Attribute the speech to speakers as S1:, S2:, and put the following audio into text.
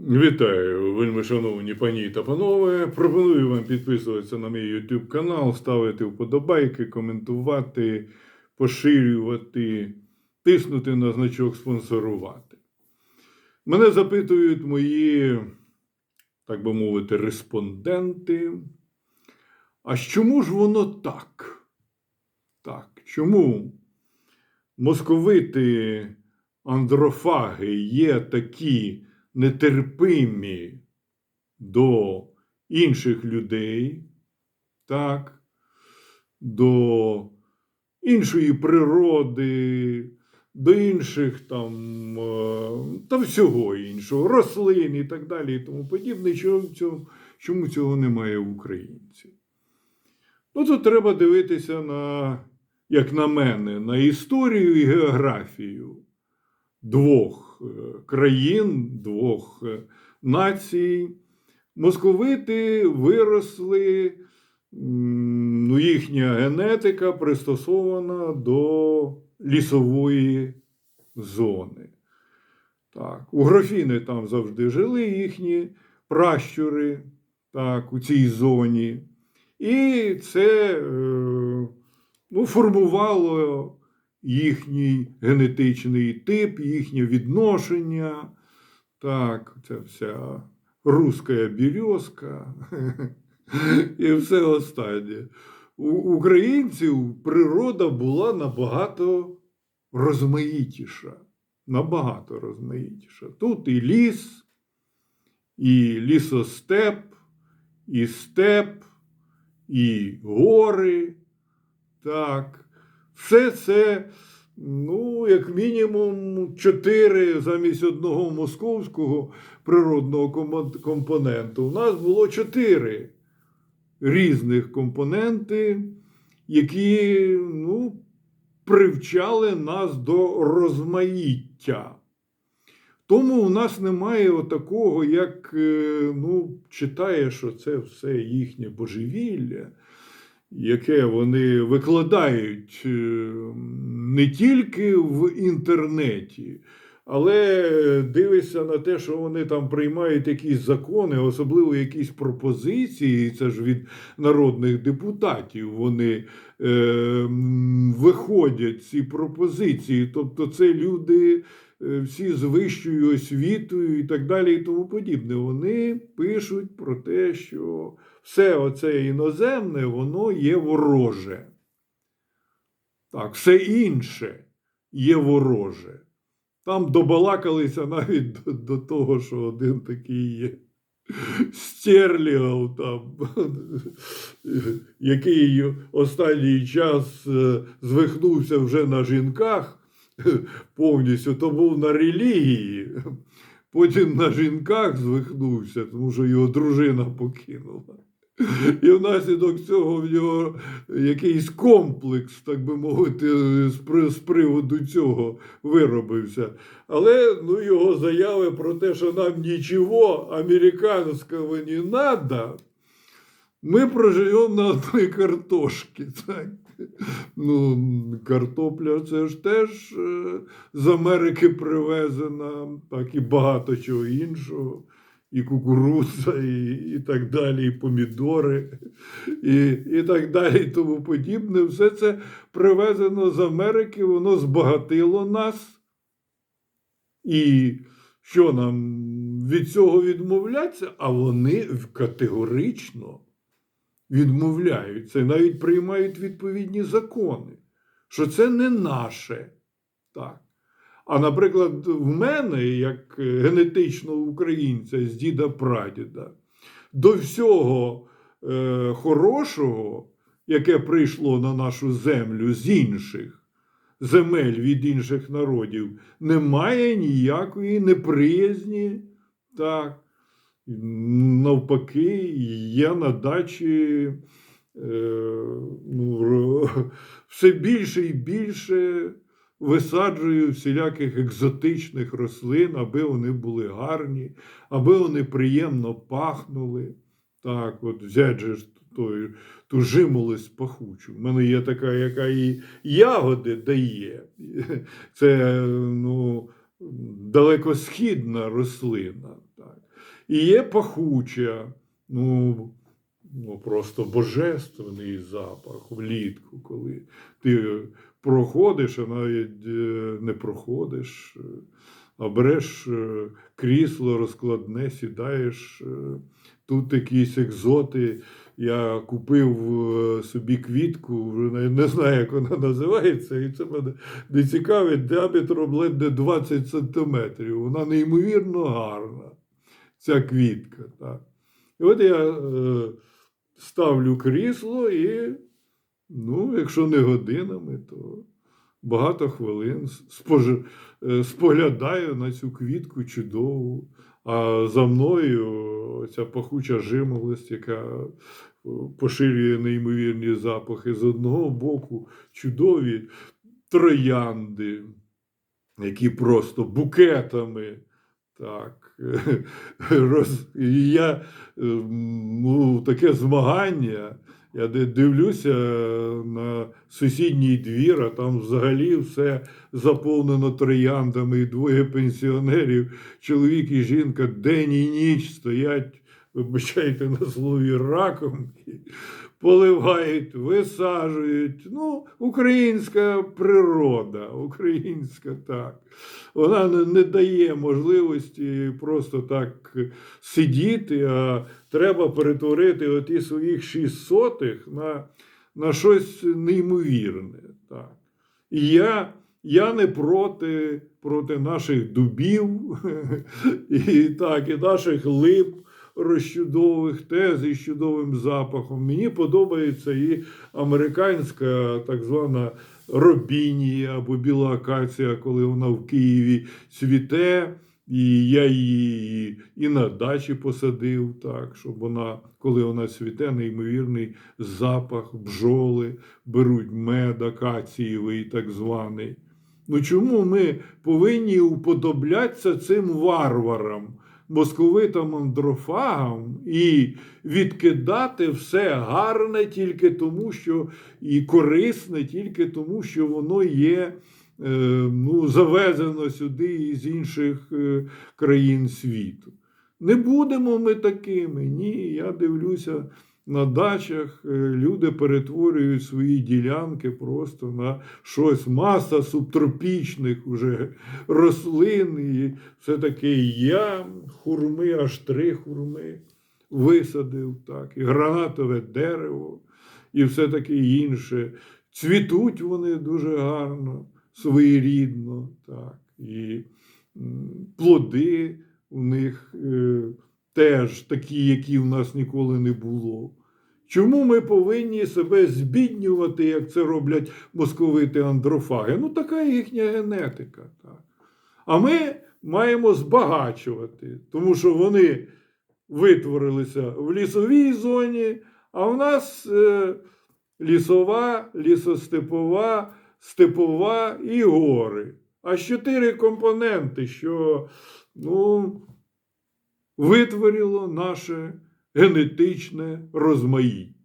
S1: Вітаю, вельми шановні пані та панове. Пропоную вам підписуватися на мій YouTube канал, ставити вподобайки, коментувати, поширювати, тиснути на значок спонсорувати. Мене запитують мої, так би мовити, респонденти. А чому ж воно так? Так, чому московити андрофаги є такі нетерпимі до інших людей, так, до іншої природи, до інших там е, та всього іншого, рослин і так далі, і тому подібне. Чому цього, немає в українців? Ну, тут треба дивитися на, як на мене, на історію і географію двох країн, двох е, націй. Московити виросли, ну, їхня генетика пристосована до лісової зони. Так, угрофіни там завжди жили їхні пращури так, у цій зоні. І це е, ну, формувало їхній генетичний тип, їхнє відношення. Так, ця вся руська бірьозка і все останнє. У українців природа була набагато розмаїтіша. Набагато розмаїтіша. Тут і ліс, і лісостеп, і степ, і гори. Так. Все це, ну, як мінімум, чотири замість одного московського природного компоненту. У нас було чотири різних компоненти, які ну, привчали нас до розмаїття. Тому у нас немає такого, як е, ну, читає, що це все їхнє божевілля яке вони викладають е, не тільки в інтернеті, але дивишся на те, що вони там приймають якісь закони, особливо якісь пропозиції. Це ж від народних депутатів. Вони е, виходять ці пропозиції. Тобто, це люди. е, Всі з вищою освітою і так далі, і тому подібне. Вони пишуть про те, що все оце іноземне, воно є вороже. Так, все інше є вороже. Там добалакалися навіть до, до того, що один такий є. Стерлігов там, який останній час е, звихнувся вже на жінках повністю, то був на релігії. Потім на жінках звихнувся, тому що його дружина покинула. І внаслідок цього в нього якийсь комплекс, так би мовити, з, приводу цього виробився. Але ну, його заяви про те, що нам нічого американського не треба, ми проживемо на одній картошці. Ну, картопля це ж теж е, з Америки привезена, так і багато чого іншого. І кукурудза, і, і так далі, і помідори, і, і так далі, і тому подібне. Все це привезено з Америки, воно збагатило нас. І що нам від цього відмовляться? А вони категорично відмовляються, навіть приймають відповідні закони, що це не наше. Так. А, наприклад, в мене, як генетичного українця з діда прадіда, до всього е, хорошого, яке прийшло на нашу землю з інших земель від інших народів, немає ніякої неприязні. Так. Навпаки, я на дачі е, ну, все більше і більше висаджую всіляких екзотичних рослин, аби вони були гарні, аби вони приємно пахнули. Так, от взять же той, ту жимолость пахучу. У мене є така, яка і ягоди дає. Це ну, далекосхідна рослина. Так. І є пахуча, ну, ну просто божественний запах влітку, коли ти проходиш, а навіть е, не проходиш, е, а береш е, крісло розкладне, сідаєш. Тут якісь екзоти. Я купив собі квітку, не знаю, як вона називається, і це мене не цікавить діаметром ледь 20 сантиметрів. Вона неймовірно гарна, ця квітка. Так. І от я ставлю крісло і, ну, якщо не годинами, то багато хвилин спож... е, споглядаю на цю квітку чудову. А за мною ця пахуча жимолость, яка е, поширює неймовірні запахи. З одного боку чудові троянди, які просто букетами. Так, роз... і я е, ну, таке змагання. Я дивлюся на сусідній двір, а там взагалі все заповнено трояндами, і двоє пенсіонерів, чоловік і жінка день і ніч стоять, вибачайте на слові раком, поливають, висаджують. Ну, українська природа, українська так. Вона не, дає можливості просто так сидіти, а треба перетворити оті своїх шість сотих на, на щось неймовірне. Так. І я, я не проти, проти наших дубів і, так, і наших лип розчудових тез із чудовим запахом. Мені подобається і американська так звана робінія або біла акація, коли вона в Києві цвіте. І я її і на дачі посадив, так, щоб вона, коли вона цвіте, неймовірний запах, бджоли беруть мед акацієвий, так званий. Ну чому ми повинні уподоблятися цим варварам, московитам андрофагам і відкидати все гарне тільки тому, що і корисне тільки тому, що воно є е, ну, завезено сюди із інших е, країн світу. Не будемо ми такими. Ні, я дивлюся на дачах, е, люди перетворюють свої ділянки просто на щось, маса субтропічних уже рослин. І все-таки я хурми, аж три хурми висадив, так, і гранатове дерево, і все таке інше. Цвітуть вони дуже гарно, своєрідно, так, і плоди у них е, теж такі, які в нас ніколи не було. Чому ми повинні себе збіднювати, як це роблять московити андрофаги? Ну, така їхня генетика. Так. А ми маємо збагачувати, тому що вони витворилися в лісовій зоні, а в нас е, лісова, лісостепова, степова і гори. А чотири компоненти, що ну, витворило наше генетичне розмаїття.